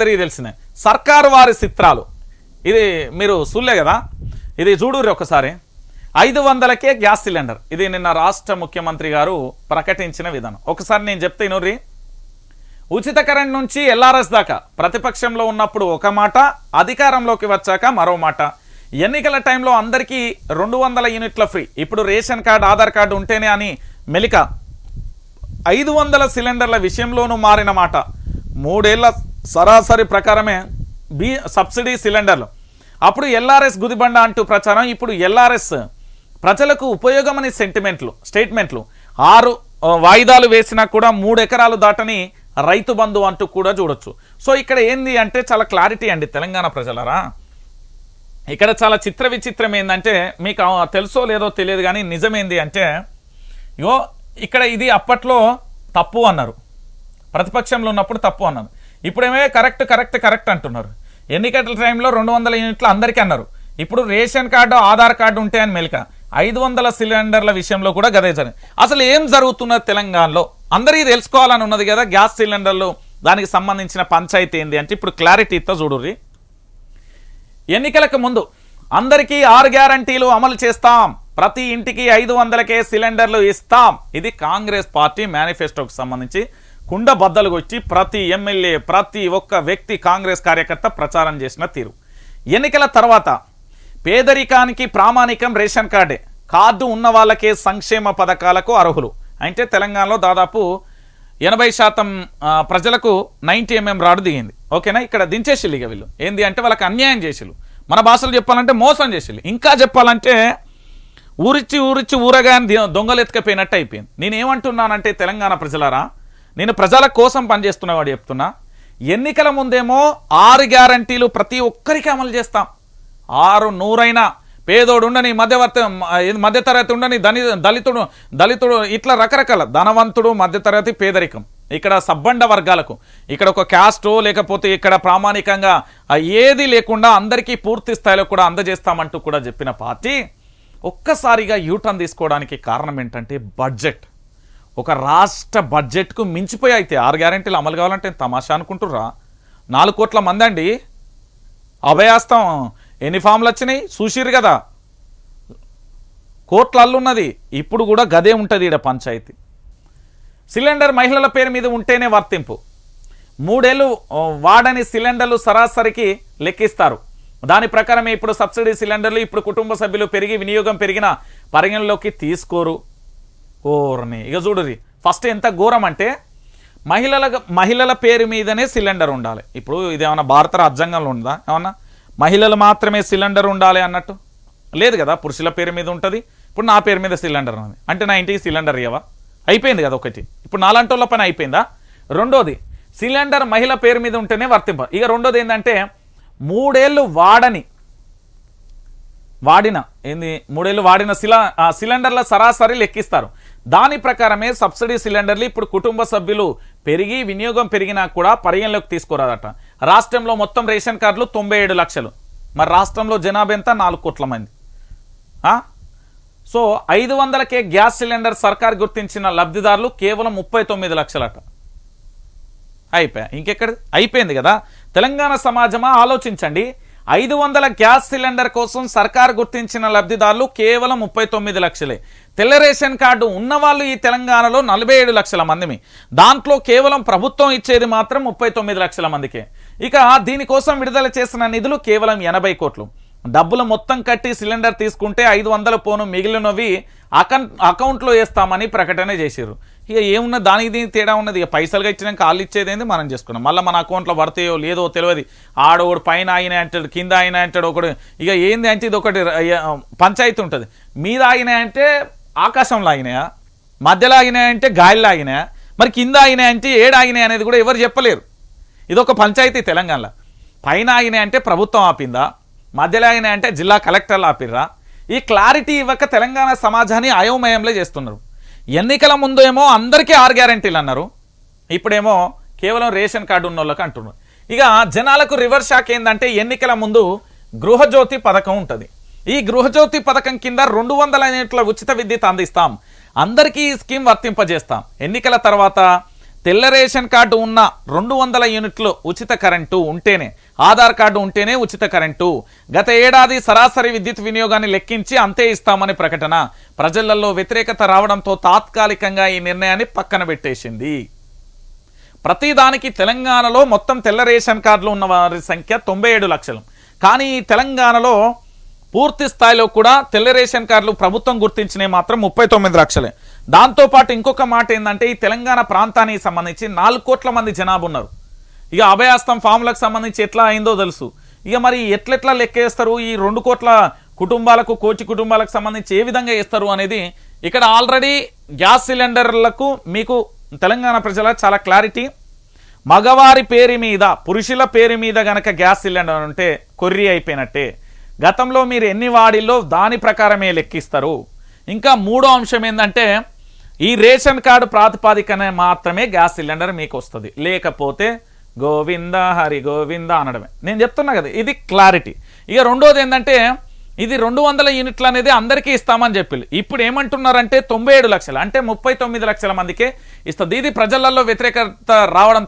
అందరికీ తెలిసిందే సర్కారు వారి చిత్రాలు. ఇది మీరు చూడలే కదా? ఇది చూడుర్రి ఒకసారి. ఐదు వందలకే గ్యాస్ సిలిండర్. ఇది నిన్న రాష్ట్ర ముఖ్యమంత్రి గారు ప్రకటించిన విధానం. ఒకసారి నేను చెప్తే ఇనుర్రి ఉచిత కరెంట్ నుంచి ఎల్ఆర్ఎస్ దాకా ప్రతిపక్షంలో ఉన్నప్పుడు ఒక మాట అధికారంలోకి వచ్చాక మరో మాట. ఎన్నికల టైంలో అందరికీ రెండు వందల యూనిట్ల ఫ్రీ. ఇప్పుడు రేషన్ కార్డు ఆధార్ కార్డు ఉంటేనే అని మెలిక. ఐదు వందల సిలిండర్ల విషయంలోనూ మారిన మాట. మూడేళ్ళ సరాసరి ప్రకారమే బి సబ్సిడీ సిలిండర్లు. అప్పుడు ఎల్ఆర్ఎస్ గుదిబండ అంటూ ప్రచారం ఇప్పుడు ఎల్ఆర్ఎస్ ప్రజలకు ఉపయోగమని సెంటిమెంట్లు స్టేట్మెంట్లు. ఆరు వాయిదాలు వేసినా కూడా మూడు ఎకరాలు దాటని రైతు బంధు అంటూ కూడా చూడొచ్చు. సో ఇక్కడ ఏంది అంటే చాలా క్లారిటీ అండి తెలంగాణ ప్రజలరా. ఇక్కడ చాలా చిత్ర విచిత్రం ఏంటంటే మీకు తెలుసో లేదో తెలియదు కానీ నిజమేంది అంటే యో ఇక్కడ ఇది అప్పట్లో తప్పు అన్నారు. ప్రతిపక్షంలో ఉన్నప్పుడు తప్పు అన్నారు. ఇప్పుడేమే కరెక్ట్ కరెక్ట్ కరెక్ట్ అంటున్నారు. ఎన్నికల టైంలో రెండు వందల యూనిట్లు అందరికీ అన్నారు. ఇప్పుడు రేషన్ కార్డు ఆధార్ కార్డు ఉంటే అని మెలిక. ఐదు వందల సిలిండర్ల విషయంలో కూడా గదే జరిగింది అసలు ఏం జరుగుతున్నది తెలంగాణలో? అందరికీ తెలుసుకోవాలని ఉన్నది కదా గ్యాస్ సిలిండర్లు దానికి సంబంధించిన పంచాయతీ ఏంది అంటే ఇప్పుడు క్లారిటీతో చూడుర్రి. ఎన్నికలకు ముందు అందరికీ ఆరు గ్యారంటీలు అమలు చేస్తాం. ప్రతి ఇంటికి ఐదు వందలకే సిలిండర్లు ఇస్తాం. ఇది కాంగ్రెస్ పార్టీ మేనిఫెస్టోకి సంబంధించి. కుండ బద్దలు కొట్టి ప్రతి ఎమ్మెల్యే ప్రతి ఒక్క వ్యక్తి కాంగ్రెస్ కార్యకర్త ప్రచారం చేసిన తీరు. ఎన్నికల తర్వాత పేదరికానికి ప్రామాణికం రేషన్ కార్డే కార్డు ఉన్న వాళ్ళకే సంక్షేమ పథకాలకు అర్హులు. అంటే తెలంగాణలో దాదాపు ఎనభై శాతం ప్రజలకు నైంటీ ఎంఎం రాడు దిగింది. ఓకేనా? ఇక్కడ దించేసిల్లు ఇక వీళ్ళు. ఏంది అంటే వాళ్ళకి అన్యాయం చేసిల్లు మన భాషలు చెప్పాలంటే మోసం చేసిల్లు ఇంకా చెప్పాలంటే ఊరిచ్చి ఊరిచ్చి ఊరగాని దొంగలు ఎత్తుకపోయినట్టు అయిపోయింది. నేను ఏమంటున్నానంటే తెలంగాణ ప్రజలారా నేను ప్రజల కోసం పనిచేస్తున్నవాడు చెప్తున్నా ఎన్నికల ముందేమో ఆరు గ్యారంటీలు ప్రతి ఒక్కరికి అమలు చేస్తాం. ఆరు నూరైనా పేదోడు ఉండని మధ్యవర్తి మధ్యతరగతి ఉండని ధని దళితుడు దళితుడు ఇట్లా రకరకాల ధనవంతుడు మధ్యతరగతి పేదరికం. ఇక్కడ సబ్బండ వర్గాలకు ఇక్కడ ఒక క్యాస్టో లేకపోతే ఇక్కడ ప్రామాణికంగా ఏది లేకుండా అందరికీ పూర్తి స్థాయిలో కూడా అందజేస్తామంటూ కూడా చెప్పిన పార్టీ ఒక్కసారిగా యూటర్న్ తీసుకోవడానికి కారణం ఏంటంటే బడ్జెట్. ఒక రాష్ట్ర బడ్జెట్కు మించిపోయి అయితే ఆరు గ్యారెంటీలు అమలు కావాలంటే తమాషా అనుకుంటుర్రా? నాలుగు కోట్ల మంది అండి. అభయాస్తం ఎన్ని ఫామ్లు వచ్చినాయి? చూసిరు కదా. కోట్ల అల్లున్నది ఇప్పుడు కూడా గదే ఉంటుంది ఈడ పంచాయతీ. సిలిండర్ మహిళల పేరు మీద ఉంటేనే వర్తింపు. మూడేళ్ళు వాడని సిలిండర్లు సరాసరికి లెక్కిస్తారు. దాని ప్రకారమే ఇప్పుడు సబ్సిడీ సిలిండర్లు ఇప్పుడు కుటుంబ సభ్యులు పెరిగి వినియోగం పెరిగిన పరిగణలోకి తీసుకోరు. ఓర్ని ఇక చూడది ఫస్ట్ ఎంత ఘోరం అంటే మహిళల మహిళల పేరు మీదనే సిలిండర్ ఉండాలి. ఇప్పుడు ఇది ఏమన్నా భారత రాజ్యాంగంలో ఉందా? ఏమన్నా? మహిళలు మాత్రమే సిలిండర్ ఉండాలి అన్నట్టు? లేదు కదా పురుషుల పేరు మీద ఉంటుంది. ఇప్పుడు నా పేరు మీద సిలిండర్ ఉంది అంటే నా ఇంటికి సిలిండర్ ఇవ్వవా అయిపోయింది కదా ఒకటి. ఇప్పుడు నాలాంటి వాళ్ళ పని అయిపోయిందా? రెండోది సిలిండర్ మహిళ పేరు మీద ఉంటేనే వర్తింప. ఇక రెండోది ఏంటంటే మూడేళ్ళు వాడని వాడిన ఏంది? మూడేళ్ళు వాడిన సిలా సిలిండర్ల సరాసరి లెక్కిస్తారు. దాని ప్రకారమే సబ్సిడీ సిలిండర్లు ఇప్పుడు కుటుంబ సభ్యులు పెరిగి వినియోగం పెరిగినా కూడా పరిగణలోకి తీసుకోరాదట రాష్ట్రంలో మొత్తం రేషన్ కార్డులు తొంభై ఏడు లక్షలు. మరి రాష్ట్రంలో జనాభా ఎంత? నాలుగు కోట్ల మంది. సో ఐదు వందలకే గ్యాస్ సిలిండర్ సర్కార్ గుర్తించిన లబ్ధిదారులు కేవలం ముప్పై తొమ్మిది లక్షలట. అయిపోయా? ఇంకెక్కడ అయిపోయింది కదా. తెలంగాణ సమాజమా? ఆలోచించండి. ఐదు వందల గ్యాస్ సిలిండర్ కోసం సర్కార్ గుర్తించిన లబ్ధిదారులు కేవలం ముప్పై తొమ్మిది లక్షలే. తెల్ల రేషన్ కార్డు ఉన్నవాళ్ళు ఈ తెలంగాణలో నలభై ఏడు లక్షల మందిమి. దాంట్లో కేవలం ప్రభుత్వం ఇచ్చేది మాత్రం ముప్పై తొమ్మిది లక్షల మందికే. ఇక దీనికోసం విడుదల చేసిన నిధులు కేవలం ఎనభై కోట్లు. డబ్బులు మొత్తం కట్టి సిలిండర్ తీసుకుంటే ఐదు వందల పోను మిగిలినవి అకౌంట్ అకౌంట్లో వేస్తామని ప్రకటన చేశారు ఇక ఏమున్న దానికి దీనికి తేడా ఉన్నది. ఇక పైసలుగా ఇచ్చినాక వాళ్ళు ఇచ్చేదేంది మనం చేసుకున్నాం. మళ్ళీ మన అకౌంట్లో పడతాయో లేదో తెలియదు. ఆడోడు పైన ఆయన అంటాడు కింద ఆయన అంటాడు ఒకడు. ఇక ఏంది అంటే ఇది ఒకటి పంచాయతీ ఉంటుంది. మీద ఆయన అంటే ఆకాశంలో ఆగినాయా మధ్యలో ఆగినాయంటే గాలిలో ఆగినాయా? మరి కింద ఆగినాయంటే ఏడాగినాయి ఆగినాయి అనేది కూడా ఎవరు చెప్పలేరు. ఇదొక పంచాయతీ తెలంగాణలో. పైన ఆగినాయి అంటే ప్రభుత్వం ఆపిందా? మధ్యలో ఆగినాయంటే జిల్లా కలెక్టర్లు ఆపిర్రా? ఈ క్లారిటీ ఇవ్వక తెలంగాణ సమాజాన్ని అయోమయంలో చేస్తున్నారు. ఎన్నికల ముందు ఏమో అందరికీ ఆరు గ్యారంటీలు అన్నారు. ఇప్పుడేమో కేవలం రేషన్ కార్డు ఉన్న వాళ్ళకి అంటున్నారు. ఇక జనాలకు రివర్స్ షాక్ ఏంటంటే ఎన్నికల ముందు గృహజ్యోతి పథకం ఉంటుంది. ఈ గృహజ్యోతి పథకం కింద రెండు వందల యూనిట్ల ఉచిత విద్యుత్ అందిస్తాం. అందరికీ ఈ స్కీమ్ వర్తింపజేస్తాం. ఎన్నికల తర్వాత తెల్ల రేషన్ కార్డు ఉన్న రెండు వందల యూనిట్లు ఉచిత కరెంటు ఉంటేనే ఆధార్ కార్డు ఉంటేనే ఉచిత కరెంటు. గత ఏడాది సరాసరి విద్యుత్ వినియోగాన్ని లెక్కించి అంతే ఇస్తామని ప్రకటన. ప్రజలలో వ్యతిరేకత రావడంతో తాత్కాలికంగా ఈ నిర్ణయాన్ని పక్కన పెట్టేసింది. ప్రతిదానికి తెలంగాణలో మొత్తం తెల్ల రేషన్ కార్డులు ఉన్న వారి సంఖ్య తొంభై ఏడు లక్షలు. కానీ తెలంగాణలో పూర్తి స్థాయిలో కూడా తెల్ల రేషన్ కార్డులు ప్రభుత్వం గుర్తించినవి మాత్రం ముప్పై తొమ్మిది లక్షలే. దాంతోపాటు ఇంకొక మాట ఏంటంటే ఈ తెలంగాణ ప్రాంతానికి సంబంధించి నాలుగు కోట్ల మంది జనాభా ఉన్నారు. ఇక అభయాస్తం ఫామ్లకు సంబంధించి ఎట్లా అయిందో తెలుసు. ఇక మరి ఎట్లెట్లా లెక్కేస్తారు ఈ రెండు కోట్ల కుటుంబాలకు కోచి కుటుంబాలకు సంబంధించి ఏ విధంగా ఇస్తారు అనేది ఇక్కడ ఆల్రెడీ గ్యాస్ సిలిండర్లకు మీకు తెలంగాణ ప్రజల చాలా క్లారిటీ. మగవారి పేరు మీద పురుషుల పేరు మీద గనక గ్యాస్ సిలిండర్ ఉంటే కొర్రీ అయిపోయినట్టే. గతంలో మీరు ఎన్ని వాడిల్లో దాని ప్రకారమే లెక్కిస్తారు? ఇంకా మూడో అంశం ఏంటంటే ఈ రేషన్ కార్డు ప్రాతిపాదికన మాత్రమే గ్యాస్ సిలిండర్ మీకు వస్తుంది. లేకపోతే గోవింద హరి గోవింద అనడమే. నేను చెప్తున్నా కదా ఇది క్లారిటీ. ఇక రెండోది ఏంటంటే ఇది రెండు వందల యూనిట్లు అనేది అందరికీ ఇస్తామని చెప్పి ఇప్పుడు ఏమంటున్నారంటే తొంభై ఏడు లక్షలు అంటే ముప్పై తొమ్మిది లక్షల మందికే ఇస్తుంది. ఇది ప్రజలలో వ్యతిరేకత రావడంతో